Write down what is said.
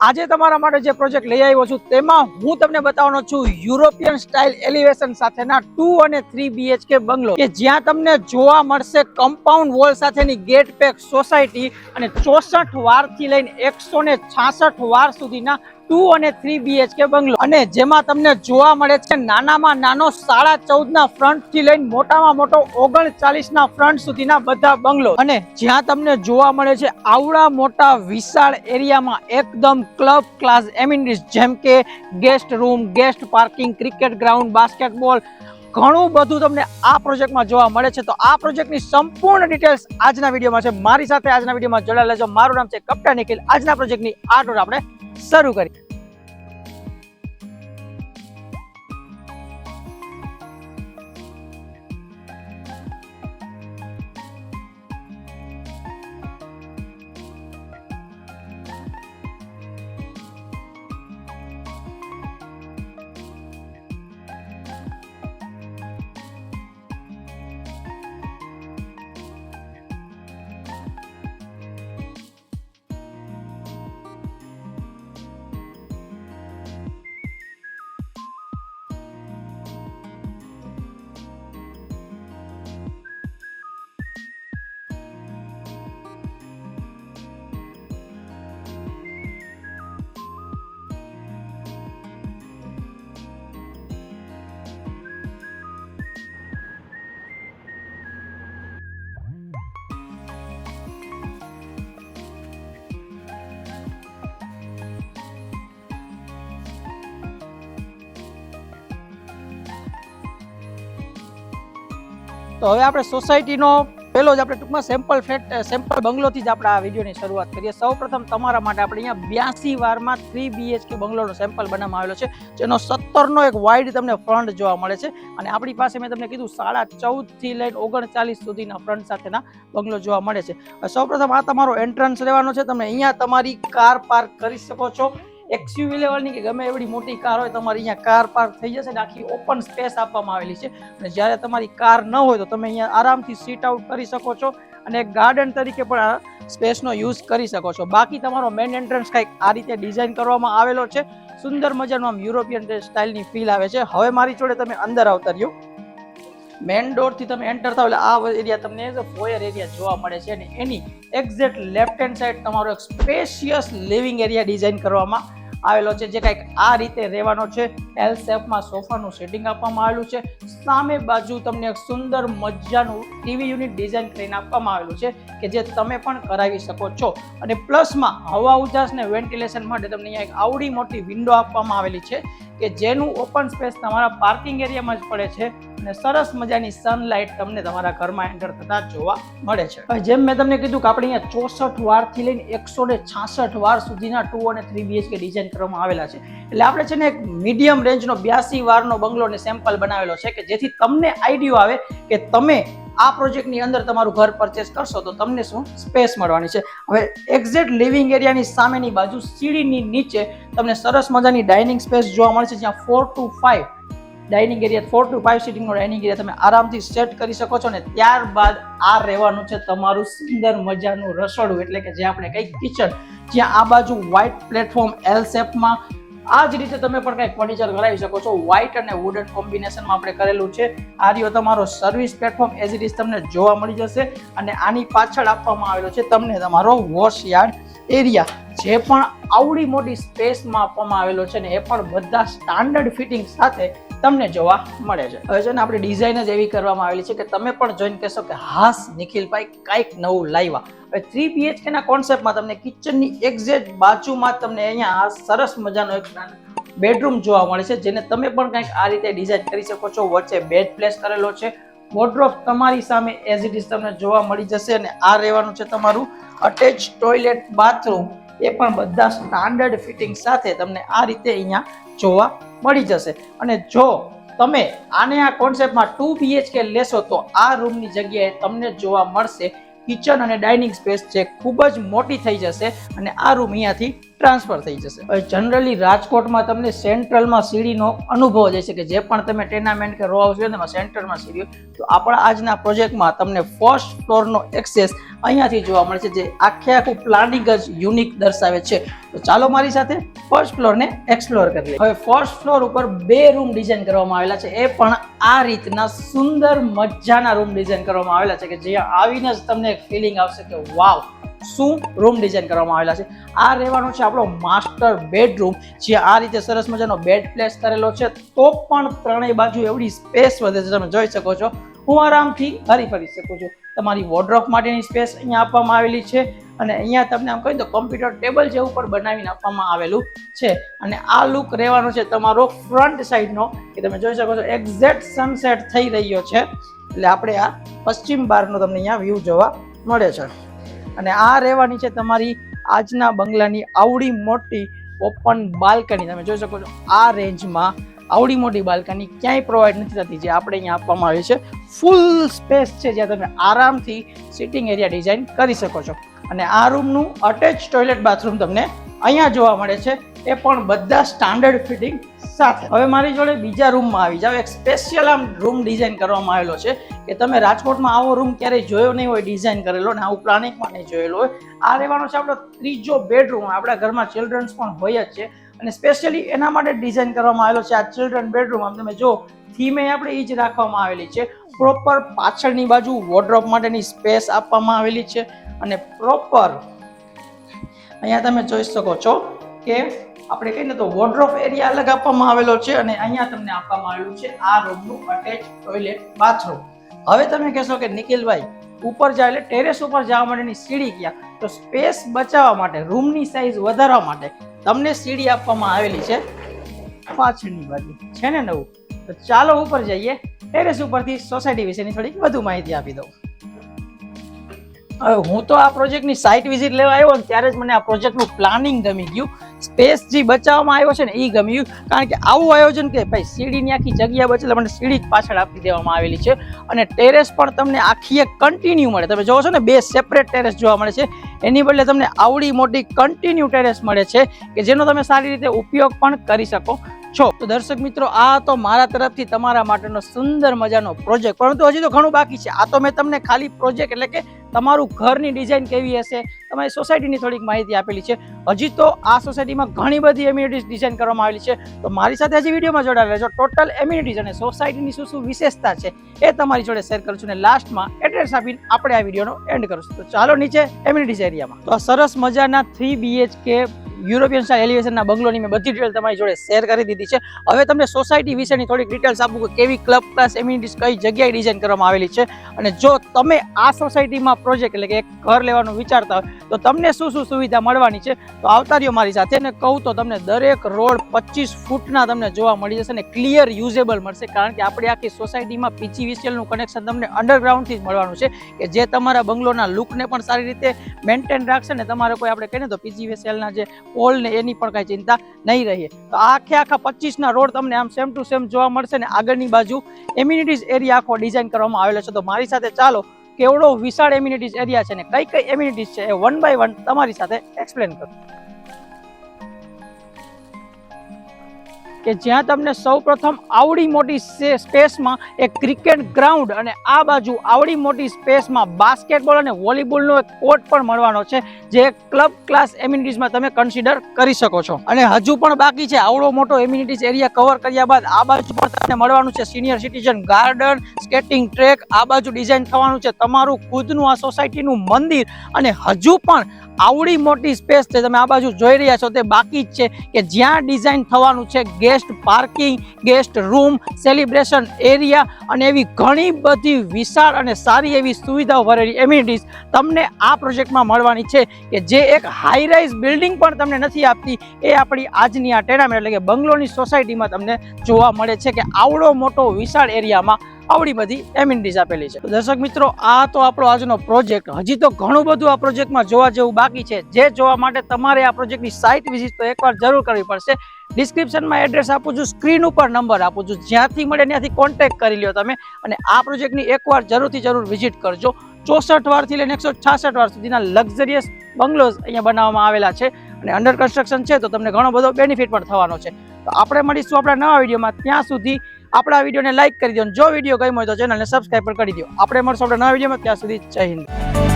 આજે તમારા માટે જે પ્રોજેક્ટ લઈ આવ્યો છું, તેમાં હું તમને બતાવવાનો છું યુરોપિયન સ્ટાઇલ એલિવેશન સાથેના ટુ અને થ્રી બીએચકે બંગલો, કે જ્યાં તમને જોવા મળશે કમ્પાઉન્ડ વોલ સાથેની ગેટ પેક સોસાયટી અને ચોસઠ વારથી લઈને એકસો ને છાસઠ વાર સુધીના ટુ અને થ્રી બીએચકે બંગલો. અને જેમાં તમને જોવા મળે છે નાનામાં નાનો સાડા ચૌદ ના ફ્રન્ટથી લઈને મોટામાં મોટો ઓગણચાલીસ ના ફ્રન્ટ સુધીના બધા બંગલો. અને જ્યાં તમને જોવા મળે છે આવડા મોટા વિશાળ એરિયામાં એકદમ ક્લબ ક્લાસ એમિનિટીઝ જેમ કે guest room, guest parking, cricket ground, basketball, ઘણું બધું તમને આ પ્રોજેક્ટમાં જોવા મળે છે. તો આ પ્રોજેક્ટની સંપૂર્ણ ડિટેલ્સ આજના વિડીયોમાં છે. મારી સાથે આજના વિડીયોમાં જોડાયેલા છે મારું નામ છે કપ્ટા નિખિલ. આજના પ્રોજેક્ટની આ ટૂર આપણે શરૂ કરી. તો હવે આપણે સોસાયટીનો પહેલો જ આપણે ટૂંકમાં સેમ્પલ ફ્લેટ સેમ્પલ બંગલોથી જ આપણે આ વિડીયોની શરૂઆત કરીએ. સૌપ્રથમ તમારા માટે આપણે અહીંયા બ્યાસી વારમાં થ્રી બીએચકે બંગલોનો સેમ્પલ બનાવવામાં આવેલો છે, જેનો સત્તરનો એક વાઇડ તમને ફ્રન્ટ જોવા મળે છે. અને આપણી પાસે મેં તમને કીધું સાડા ચૌદથી લઈને ઓગણચાલીસ સુધીના ફ્રન્ટ સાથેના બંગલો જોવા મળે છે. સૌપ્રથમ આ તમારો એન્ટ્રન્સ રહેવાનો છે. તમે અહીંયા તમારી કાર પાર્ક કરી શકો છો. એક્સયુવી લેવલની કે ગમે એવડી મોટી કાર હોય, તમારી અહીંયા કાર પાર્ક થઈ જશે ને આખી ઓપન સ્પેસ આપવામાં આવેલી છે. અને જ્યારે તમારી કાર ન હોય તો તમે અહીંયા આરામથી સીટ આઉટ કરી શકો છો અને એક ગાર્ડન તરીકે પણ આ સ્પેસનો યુઝ કરી શકો છો. બાકી તમારો મેન એન્ટ્રન્સ કંઈક આ રીતે ડિઝાઇન કરવામાં આવેલો છે. સુંદર મજાનું આમ યુરોપિયન સ્ટાઇલની ફીલ આવે છે. હવે મારી જોડે તમે અંદર આવતા રહ્યો. મેન ડોરથી તમે એન્ટર થાવ એટલે આ એરિયા તમને ફોયર એરિયા જોવા મળે છે. અને એની એક્ઝેક્ટ લેફ્ટ હેન્ડ સાઈડ તમારો એક સ્પેશિયસ લિવિંગ એરિયા ડિઝાઇન કરવામાં આવેલો છે, જે કંઈક આ રીતે રહેવાનો છે. એલ શેપમાં સોફાનું સેટિંગ આપવામાં આવેલું છે. સામે બાજુ તમને એક સુંદર મજાનું ટીવી યુનિટ ડિઝાઇન કરીને આપવામાં આવેલું છે, કે જે તમે પણ કરાવી શકો છો. અને પ્લસમાં હવા ઉજાસ ને વેન્ટિલેશન માટે તમને અહીંયા એક આવડી મોટી વિન્ડો આપવામાં આવેલી છે, કે જેનું ઓપન સ્પેસ તમારા પાર્કિંગ એરિયામાં જ પડે છે. અને સરસ મજાની સનલાઇટ તમને તમારા ઘરમાં એન્ટર થતા જોવા મળે છે. જેમ મેં તમને કીધું કે આપણે અહીંયા ચોસઠ વારથી લઈને એકસો ને છાસઠ વાર સુધીના ટુ અને થ્રી બીએચકે ડિઝાઇન કરવામાં આવેલા છે. એટલે આપણે છે ને એક મીડિયમ રેન્જનો બ્યાસી વારનો બંગલો અને સેમ્પલ બનાવેલો છે કે જેથી તમને આઈડિયો આવે કે તમે આ પ્રોજેક્ટની અંદર તમારું ઘર પરચેસ કરશો તો તમને શું સ્પેસ મળવાની છે. હવે એક્ઝેક્ટ લિવિંગ એરિયાની સામેની બાજુ સીડીની નીચે તમને સરસ મજાની ડાઇનિંગ સ્પેસ જોવા મળે છે જ્યાં four two five dining area four two five સીટિંગનો dining area તમે આરામથી સેટ કરી શકો છો ને ત્યારબાદ આ રહેવાનું છે તમારું સુંદર મજાનું રસોડું. એટલે કે જે આપણે કઈ કિચન જ્યાં આ બાજુ વ્હાઇટ પ્લેટફોર્મ એલ શેપમાં આ જ રીતે તમે પણ કંઈક ફર્નિચર કરાવી શકો છો. વ્હાઇટ અને વુડન કોમ્બિનેશનમાં આપણે કરેલું છે. આ રહ્યો તમારો service platform as it is તમને જોવા મળી જશે. અને આની પાછળ આપવામાં આવેલો છે તમને તમારો વોશ યાર્ડ એરિયા જે પણ આવડી મોટી સ્પેસમાં આપવામાં આવેલો છે ને એ પણ બધા સ્ટાન્ડર્ડ ફિટિંગ સાથે તમને જોવા મળે છે. હવે છે ને આપણે ડિઝાઇન જ એવી કરવામાં આવેલી છે કે તમે પણ જોઈન કહેશો કે હાસ, નિખિલભાઈ, કંઈક નવું લાવ્યા. હવે થ્રી બીએચકેના કોન્સેપ્ટમાં તમને કિચનની એક્ઝેક્ટ બાજુમાં તમને અહીંયા આ સરસ મજાનો એક બેડરૂમ જોવા મળે છે, જેને તમે પણ કંઈક આ રીતે ડિઝાઇન કરી શકો છો. વચ્ચે બેડ પ્લેસ કરેલો છે. વોર્ડરોબ તમારી સામે એઝ ઇટ ઇઝ તમને જોવા મળી જશે અને આ રહેવાનું છે તમારું અટેચ ટોયલેટ બાથરૂમ એ પણ બધા સ્ટાન્ડર્ડ ફિટિંગ સાથે તમને આ રીતે અહીંયા જોવા મળી જશે. અને જો તમે આને આ કોન્સેપ્ટમાં ટુ બીએચકે લેશો તો આ રૂમની જગ્યાએ તમને જોવા મળશે કિચન અને ડાઇનિંગ સ્પેસ છે ખૂબ જ મોટી થઈ જશે અને આ રૂમ અહીંયાથી ટ્રાન્સફર થઈ જશે. જનરલી રાજકોટમાં તમને સેન્ટ્રલમાં સીડીનો અનુભવ જ છે કે જે પણ તમે ટેનામેન્ટ કે રો હાઉસ એમાં સેન્ટ્રલમાં સીડી તો આપણા આજના પ્રોજેક્ટમાં તમને ફર્સ્ટ ફ્લોરનો એક્સેસ અહીંયાથી જોવા મળે છે, જે આખે આખું પ્લાનિંગ જ યુનિક દર્શાવે છે. તો ચાલો મારી સાથે ફર્સ્ટ ફ્લોરને એક્સપ્લોર કરી લઈએ. હવે ફર્સ્ટ ફ્લોર ઉપર બે રૂમ ડિઝાઇન કરવામાં આવેલા છે, એ પણ આ રીતના સુંદર મજાના રૂમ ડિઝાઇન કરવામાં આવેલા છે કે જ્યાં આવીને જ તમને ફિલિંગ આવશે કે વાવ શું રૂમ ડિઝાઇન કરવામાં આવેલા છે? આ રહેવાનો છે આપણો માસ્ટર બેડરૂમ જ્યાં આ રીતે સરસ મજાનો બેડ પ્લેસ કરેલો છે, તો પણ ત્રણેય બાજુ એવડી સ્પેસ વધે છે. તમે જોઈ શકો છો. હું આરામથી હરી ફરી શકું છું. તમારી વોર્ડ્રોપ માટેની સ્પેસ અહીંયા આપવામાં આવેલી છે. અને અહીંયા તમને આમ કહી દો કોમ્પ્યુટર ટેબલ જેવું પણ બનાવીને આપવામાં આવેલું છે. અને આ લુક રહેવાનો છે તમારો ફ્રન્ટ સાઈડનો કે તમે જોઈ શકો છો એક્ઝેક્ટ સનસેટ થઈ રહ્યો છે. એટલે આપણે આ પશ્ચિમ બારનો તમને અહીંયા વ્યૂ જોવા મળે છે. અને આ રહેવાની છે તમારી આજના બંગલાની આવડી મોટી ઓપન બાલ્કની તમે જોઈ શકો છો આ રેન્જમાં આવડી મોટી બાલ્કની ક્યાંય પ્રોવાઈડ નથી થતી, જે આપણે અહીંયા આપવામાં આવી છે. ફૂલ સ્પેસ છે જ્યાં તમે આરામથી સિટિંગ એરિયા ડિઝાઇન કરી શકો છો. અને આ રૂમનું અટેચ ટોયલેટ બાથરૂમ તમને અહીંયા જોવા મળે છે. એ પણ બધા સ્ટાન્ડર્ડ ફિટિંગ સાથે. હવે મારી જોડે બીજા રૂમમાં આવી જાવ એક સ્પેશિયલ આમ રૂમ ડિઝાઇન કરવામાં આવેલો છે કે તમે રાજકોટમાં આવો રૂમ ક્યારેય જોયો નહીં હોય ડિઝાઇન કરેલો ને આવું પ્લાનિંગમાં નહીં જોયેલો હોય. આ રહેવાનો છે આપણો ત્રીજો બેડરૂમ આપણા ઘરમાં ચિલ્ડ્રન્સ પણ હોય જ છે. અને સ્પેશિયલી એના માટે ડિઝાઇન કરવામાં આવેલો છે. આ ચિલ્ડ્રન બેડરૂમ આમ તમે જો થીમે આપણે એ જ રાખવામાં આવેલી છે. પ્રોપર પાછળની બાજુ વોર્ડ્રોપ માટેની સ્પેસ આપવામાં આવેલી છે. અને પ્રોપર અહીંયા તમે જોઈ શકો છો કે આપણે કહીને તો વોર્ડ્રોફ એરિયા અલગ આપવામાં આવેલો છે અને અહીંયા તમને આપવામાં આવેલું છે આ રૂમનું અટેચ ટોયલેટ બાથરૂમ હવે તમે કહેશો કે નિખિલભાઈ, ઉપર જાય એટલે ટેરેસ ઉપર જવા માટેની સીડી ક્યાં? તો સ્પેસ બચાવવા માટે રૂમની સાઇઝ વધારવા માટે તમને સીડી આપવામાં આવેલી છે પાછળની બાજુ. છે ને નવું? તો ચાલો ઉપર જઈએ. ટેરેસ ઉપરથી સોસાયટી વિશેની થોડીક વધુ માહિતી આપી દઉં. હવે હું તો આ પ્રોજેક્ટની સાઇટ વિઝિટ લેવા આવ્યો ત્યારે જ મને આ પ્રોજેક્ટનું પ્લાનિંગ ગમી ગયું. સ્પેસ જે બચાવવામાં આવ્યો છે ને એ ગમ્યું. કારણ કે આવું આયોજન કે ભાઈ સીડીની આખી જગ્યા બચે મને સીડી જ પાછળ આપી દેવામાં આવેલી છે. અને ટેરેસ પણ તમને આખી એક કન્ટિન્યુ મળે. તમે જોવો છો ને, બે સેપરેટ ટેરેસ જોવા મળે છે. એની બદલે તમને આવડી મોટી કન્ટિન્યુ ટેરેસ મળે છે, કે જેનો તમે સારી રીતે ઉપયોગ પણ કરી શકો. છો. તો દર્શક મિત્રો, આ તો મારા તરફથી તમારા માટેનો સુંદર મજાનો પ્રોજેક્ટ પરંતુ હજી તો ઘણું બાકી છે. આ તો મેં તમને ખાલી પ્રોજેક્ટ એટલે કે તમારું ઘરની ડિઝાઇન કેવી હશે, તમારી સોસાયટીની થોડીક માહિતી આપેલી છે. હજી તો આ સોસાયટીમાં ઘણી બધી એમ્યુનિટીઝ ડિઝાઇન કરવામાં આવેલી છે. તો મારી સાથે હજી વિડીયોમાં જોડાયેલા રહેજો. ટોટલ એમ્યુનિટીઝ અને સોસાયટીની શું શું વિશેષતા છે એ તમારી જોડે શેર કરું છું. અને લાસ્ટમાં એડ્રેસ આપીને આપણે આ વિડીયોનો એન્ડ કરીશું તો ચાલો નીચે એમ્યુનિટીઝ એરિયામાં તો સરસ મજાના થ્રી બીએચકે યુરોપિયન સ્ટાઇલ એલિવેશનના બંગલોની મેં બધી ડિટેલ તમારી જોડે શેર કરી દીધી છે. હવે તમને સોસાયટી વિશેની થોડીક ડિટેલ્સ આપું કે કેવી ક્લબ ક્લાસ એમ્યુનિટીઝ કઈ જગ્યાએ ડિઝાઇન કરવામાં આવેલી છે. અને જો તમે આ સોસાયટીમાં પ્રોજેક્ટ એટલે કે એક ઘર લેવાનું વિચારતા હોય, તો તમને શું શું સુવિધા મળવાની છે? તો આવતા રહ્યો મારી સાથે અને કહું તો તમને દરેક રોડ પચીસ ફૂટના તમને જોવા મળી જશે અને ક્લિયર યુઝેબલ મળશે. કારણ કે આપણી આખી સોસાયટીમાં પીજીવીસીએલનું કનેક્શન તમને અંડરગ્રાઉન્ડથી જ મળવાનું છે કે જે તમારા બંગલોના લુકને પણ સારી રીતે મેન્ટેન રાખશે ને તમારે કોઈ આપણે કહીએ ને તો પીજીવીસીએલના જે પોલ ને એની પણ કાંઈ ચિંતા નહીં રહે. તો આખે આખા પચીસના રોડ તમને આમ સેમ ટુ સેમ જોવા મળશે ને આગળની બાજુ એમ્યુનિટીઝ એરિયા આખો ડિઝાઇન કરવામાં આવેલો છે. તો મારી સાથે ચાલો, કેવડો વિશાળ એમ્યુનિટીઝ એરિયા છે ને, કઈ કઈ એમ્યુનિટીઝ છે એ વન બાય વન તમારી સાથે એક્સપ્લેન કરું. કે જ્યાં તમને સૌપ્રથમ આવડી મોટી સ્પેસમાં એક ક્રિકેટ ગ્રાઉન્ડ અને આ બાજુ આવડી મોટી સ્પેસમાં બાસ્કેટબોલ અને વોલીબોલનો એક કોર્ટ પણ મળવાનો છે, જે ક્લબ ક્લાસ એમ્યુનિટીઝમાં તમે કન્સિડર કરી શકો છો. અને હજુ પણ બાકી છે, આવડો મોટો એમ્યુનિટીઝ એરિયા કવર કર્યા બાદ આ બાજુ પણ તમને મળવાનું છે senior citizen garden, skating track, આ બાજુ ડિઝાઇન થવાનું છે તમારું ખુદનું આ સોસાયટીનું મંદિર. અને હજુ પણ આવડી મોટી સ્પેસ છે. તમે આ બાજુ જોઈ રહ્યા છો તે બાકી જ છે કે જ્યાં ડિઝાઇન થવાનું છે guest parking guest room celebration area અને એવી ઘણી બધી વિશાળ અને સારી એવી સુવિધાઓ ભરેલી એમ્યુનિટીઝ તમને આ પ્રોજેક્ટમાં મળવાની છે કે જે એક હાઈ રાઇઝ બિલ્ડિંગ પણ તમને નથી આપતી. એ આપણી આજની આ ટેનામેન્ટ એટલે કે બંગલોની સોસાયટીમાં તમને જોવા મળે છે કે આવડો મોટો વિશાળ એરિયામાં આવડી બધી એમિનિટીઝ આપેલી છે. દર્શક મિત્રો, આ તો આપણો આજનો પ્રોજેક્ટ હજી તો ઘણું બધું આ પ્રોજેક્ટમાં જોવા જેવું બાકી છે. જે જોવા માટે તમારે આ પ્રોજેક્ટની સાઇટ વિઝિટ તો એકવાર જરૂર કરવી પડશે. ડિસ્ક્રિપ્શનમાં એડ્રેસ આપું છું સ્ક્રીન ઉપર નંબર આપું છું. જ્યાંથી મળે ત્યાંથી કોન્ટેક્ટ કરી લો તમે અને આ પ્રોજેક્ટની એકવાર જરૂરથી જરૂર વિઝિટ કરજો. ચોસઠ વારથી લઈને એકસો છાસઠ વાર સુધીના લક્ઝરિયસ બંગલોઝ અહીંયા બનાવવામાં આવેલા છે અને અંડર કન્સ્ટ્રક્શન છે, તો તમને ઘણો બધો બેનિફિટ પણ થવાનો છે. તો આપણે મળીશું આપણા નવા વિડીયોમાં. ત્યાં સુધી આપણા વિડીયોને લાઇક કરી દો જો વીડિયો ગમ્યો તો ચેનલને સબસ્ક્રાઈબ પણ કરી દો. આપણે મળશું આપણા નવા વિડીયોમાં. ત્યાં સુધી જય હિન્દ.